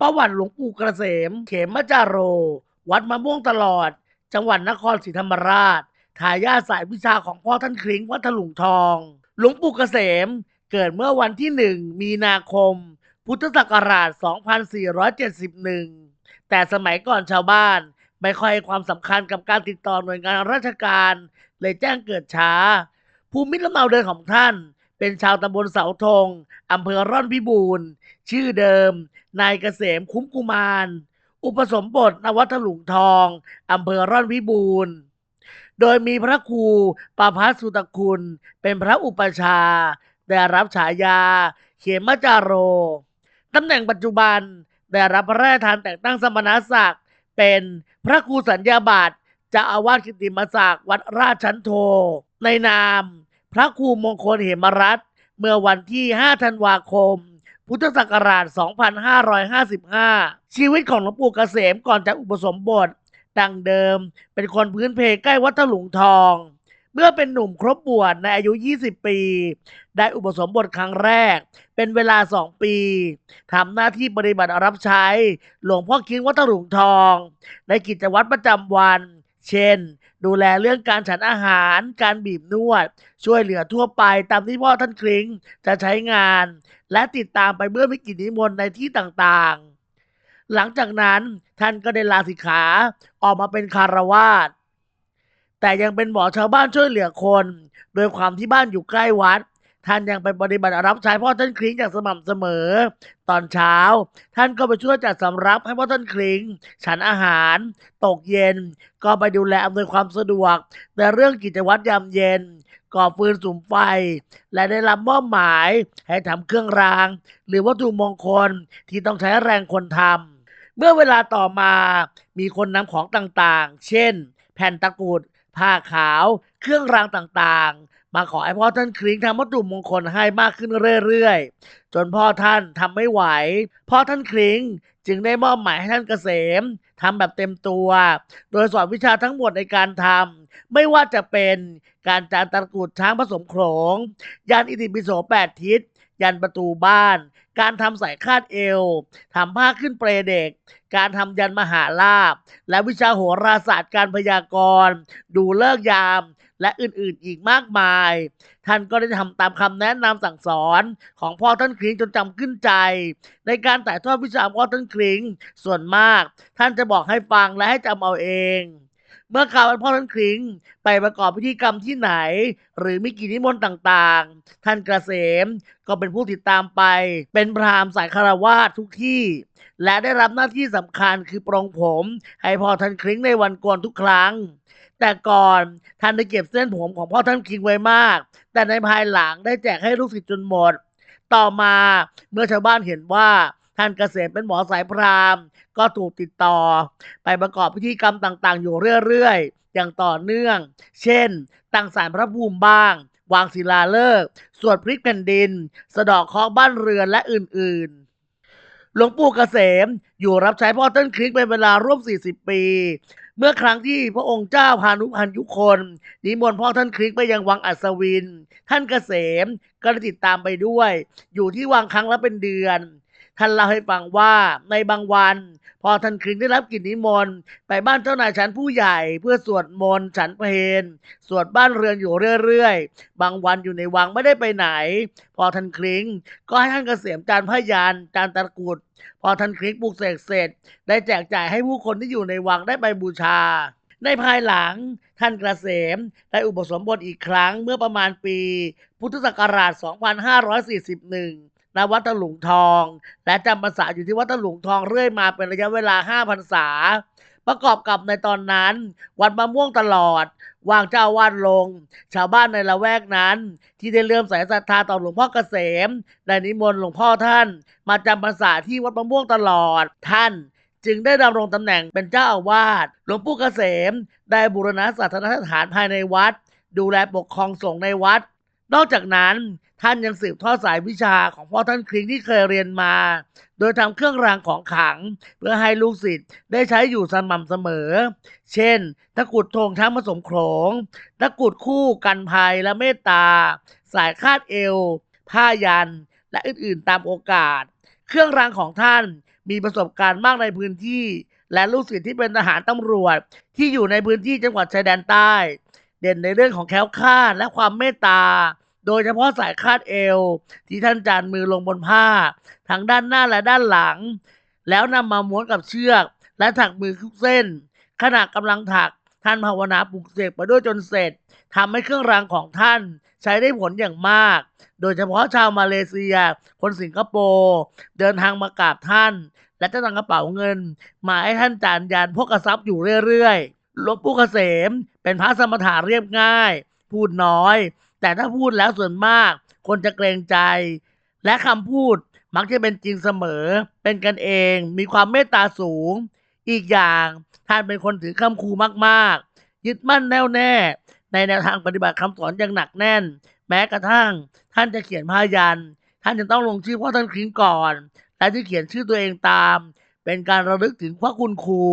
ประวัติหลวงปู่เกษมเขมจาโร วัดมะม่วงตลอด จังหวัดนครศรีธรรมราช ทายาทสายวิชาของพ่อท่านคลิงวัดถลุงทอง หลวงปู่เกษม เกิดเมื่อวันที่หนึ่งมีนาคม พุทธศักราช 2471 แต่สมัยก่อนชาวบ้าน ไม่ค่อยให้ความสำคัญกับการติดต่อหน่วยงานราชการ เลยแจ้งเกิดช้า ภูมิลำเนาเดิมของท่าน เป็นชาวตำบลเสาธงอำเภอร่อนพิบูรณ์ ชื่อเดิม นายเกษมคุ้มกุมาร อุปสมบทนวัดถลุงทองอำเภอร่อนพิบูรณ์ โดยมีพระครูปาพัสสุตคุณ เป็นพระอุปชา ได้รับฉายา เขมจาโรตำแหน่งปัจจุบันได้รับพระราชทานแต่งตั้งสมณศักดิ์เป็นพระครูสัญญาบัตรเจ้าอาวาสกิติมศักดิ์วัดราชชันโท ในนาม พระครูมงคลเหมรัตเมื่อวันที่ 5 ธันวาคม พุทธศักราช 2555 ชีวิตของหลวงปู่เกษมก่อนจะอุปสมบทดังเดิม เป็นคนพื้นเพใกล้วัดถลุงทอง เมื่อเป็นหนุ่มครบบวชในอายุ 20 ปี ได้อุปสมบทครั้งแรก เป็นเวลา 2 ปีทำหน้าที่ปฏิบัติรับใช้ หลวงพ่อคิงวัดถลุงทอง ในกิจวัตรประจำวัน เช่น ดูแลเรื่องการฉันอาหาร การบีบนวด ช่วยเหลือทั่วไปตามที่พ่อท่านคลิงจะใช้งาน และติดตามไปเมื่อมีกิจนิมนต์ในที่ต่างๆ หลังจากนั้นท่านก็ได้ลาสิกขาออกมาเป็นคารวาสแต่ยังเป็นหมอชาวบ้านช่วยเหลือคน โดยความที่บ้านอยู่ใกล้วัด ท่านยังไปปฏิบัติรับใช้พ่อท่านคลิงอย่างสม่ำเสมอ ตอนเช้า ท่านก็ไปช่วยจัดสำรับให้พ่อท่านคลิง ฉันอาหาร ตกเย็น ก็ไปดูแลอำนวยความสะดวก ในเรื่องกิจวัตรยามเย็น ก่อฟืนสุมไฟ และได้รับมอบหมายให้ทำเครื่องราง หรือวัตถุมงคลที่ต้องใช้แรงคนทำเมื่อเวลาต่อมามีคนนำของต่างๆ เช่น แผ่นตะกรุดผ้าขาว เครื่องรางต่างๆ มาขอให้พ่อท่านคลิงทำวัตถุมงคลให้มากขึ้นเรื่อยๆ จนพ่อท่านทำไม่ไหว พ่อท่านคลิงจึงได้มอบหมายให้ท่านเกษมทำแบบเต็มตัว โดยสอนวิชาทั้งหมดในการทำไม่ว่าจะเป็นการจานตะกุดช้างผสมโขลงยันอิติปิโสแปดทิศยันประตูบ้าน การทำสายคาดเอว ทำผ้าขึ้นเปลเด็ก การทำยันมหาลาภและวิชาโหราศาสตร์การพยากรณ์ ดูเลิกยาม และอื่นๆอีกมากมาย ท่านก็ได้ทำตามคำแนะนำสั่งสอนของพ่อท่านคลิงจนจำขึ้นใจ ในการถ่ายทอดวิชาพ่อท่านคลิงส่วนมาก ท่านจะบอกให้ฟังและให้จำเอาเอง เมื่อข่าววันพ่อท่านคลิง ไปประกอบพิธีกรรมที่ไหน หรือมีกิจนิมนต์ต่างๆ ท่านกระเกษมก็เป็นผู้ติดตามไป เป็นพราหมณ์สายคารวาสทุกที่ และได้รับหน้าที่สำคัญคือปรงผม ให้พ่อท่านคลิงในวันโกนทุกครั้ง แต่ก่อนท่านได้เก็บเส้นผมของพ่อท่านคลิงไว้มาก แต่ในภายหลังได้แจกให้ลูกศิษย์จนหมด ต่อมาเมื่อชาวบ้านเห็นว่า ท่านเกษมเป็นหมอสายพราหมณ์ก็ถูกติดต่อ ไปประกอบพิธีกรรมต่างๆ อยู่เรื่อยๆ อย่างต่อเนื่อง เช่น ตั้งศาลพระภูมิบ้าง วางศิลาฤกษ์สวดพลิกแผ่นดิน สะดอกเคราะห์บ้านเรือนและอื่นๆหลวงปู่เกษมอยู่รับใช้พ่อต้นคลิกเป็นเวลาร่วม 40 ปี เมื่อครั้งที่พระองค์เจ้าพานุพันยุคน นิมนต์พ่อท่านคลิกไปยังวังอัศวิน ท่านเกษมก็ได้ติดตามไปด้วย อยู่ที่วังครั้งละเป็นเดือน ท่านเล่าให้ฟังว่าในบางวัน พอท่านคลิงได้รับกิจนิมนต์ไปบ้านเจ้านายชั้นผู้ใหญ่ เพื่อสวดมนต์ฉันเพลสวดบ้านเรือนอยู่เรื่อยๆ บางวันอยู่ในวังไม่ได้ไปไหน พอท่านคลิงก็ให้ท่านเกษมจานพยานจานตะกรุด พอท่านคลิงปลูกเสกเสร็จ ได้แจกจ่ายให้ผู้คนที่อยู่ในวังได้ไปบูชาในภายหลังท่านกเกษมได้อุปสมบทอีกครั้งเมื่อประมาณปี พุทธศักราช 2541 ณวัดตะหลุงทอง และจำพรรษาอยู่ที่วัดตะหลุงทองเรื่อยมาเป็นระยะเวลา5พรรษา ประกอบกับในตอนนั้น วัดมะม่วงตลอด วางเจ้าวาดลง ชาวบ้านในละแวกนั้น ที่ได้เลื่อมใสศรัทธาต่อหลวงพ่อเกษมได้นิมนต์หลวงพ่อท่าน มาจำพรรษาที่วัดมะม่วงตลอดท่านจึงได้ดำรงตำแหน่งเป็นเจ้าอาวาส หลวงปู่เกษม ได้บูรณะศานสถานภายในวัด ดูแลปกครองสงฆ์ในวัด นอกจากนั้นท่านยังสืบทอดสายวิชาของพ่อท่านคลิงที่เคยเรียนมา โดยทำเครื่องรางของขลัง เพื่อให้ลูกศิษย์ได้ใช้อยู่สม่ำเสมอ เช่น ตะกุดธงช้างผสมโขลงตะกุดคู่กันภัยและเมตตา สายคาดเอว ผ้ายัน และอื่นๆตามโอกาส เครื่องรางของท่านมีประสบการณ์มากในพื้นที่ และลูกศิษย์ที่เป็นทหารตำรวจ ที่อยู่ในพื้นที่จังหวัดชายแดนใต้ เด่นในเรื่องของแคล้วคลาดและความเมตตา โดยเฉพาะสายคาดเอว ที่ท่านจานมือลงบนผ้า ทั้งด้านหน้าและด้านหลัง แล้วนำมาม้วนกับเชือก และถักมือทุกเส้น ขณะกำลังถักท่านภาวนาปลุกเสกไปด้วยจนเสร็จทำให้เครื่องรางของท่านใช้ได้ผลอย่างมาก โดยเฉพาะชาวมาเลเซีย คนสิงคโปร์เดินทางมากราบท่าน และจะนำกระเป๋าเงิน มาให้ท่านจานยานพกกระซับอยู่เรื่อยๆ หลวงปู่เกษม เป็นพระสมถะเรียบง่าย พูดน้อย แต่ถ้าพูดแล้วส่วนมาก คนจะเกรงใจ และคำพูดมักจะเป็นจริงเสมอ เป็นกันเอง มีความเมตตาสูง อีกอย่างท่านเป็นคนถือคำครูมากๆ ยึดมั่นแน่วแน่ ในแนวทางปฏิบัติคำสอนอย่างหนักแน่น แม้กระทั่ง ท่านจะเขียนพายัน ท่านจะต้องลงชื่อพ่อท่านคลิ้งก่อน และที่เขียนชื่อตัวเองตาม เป็นการระลึกถึงพระคุณครู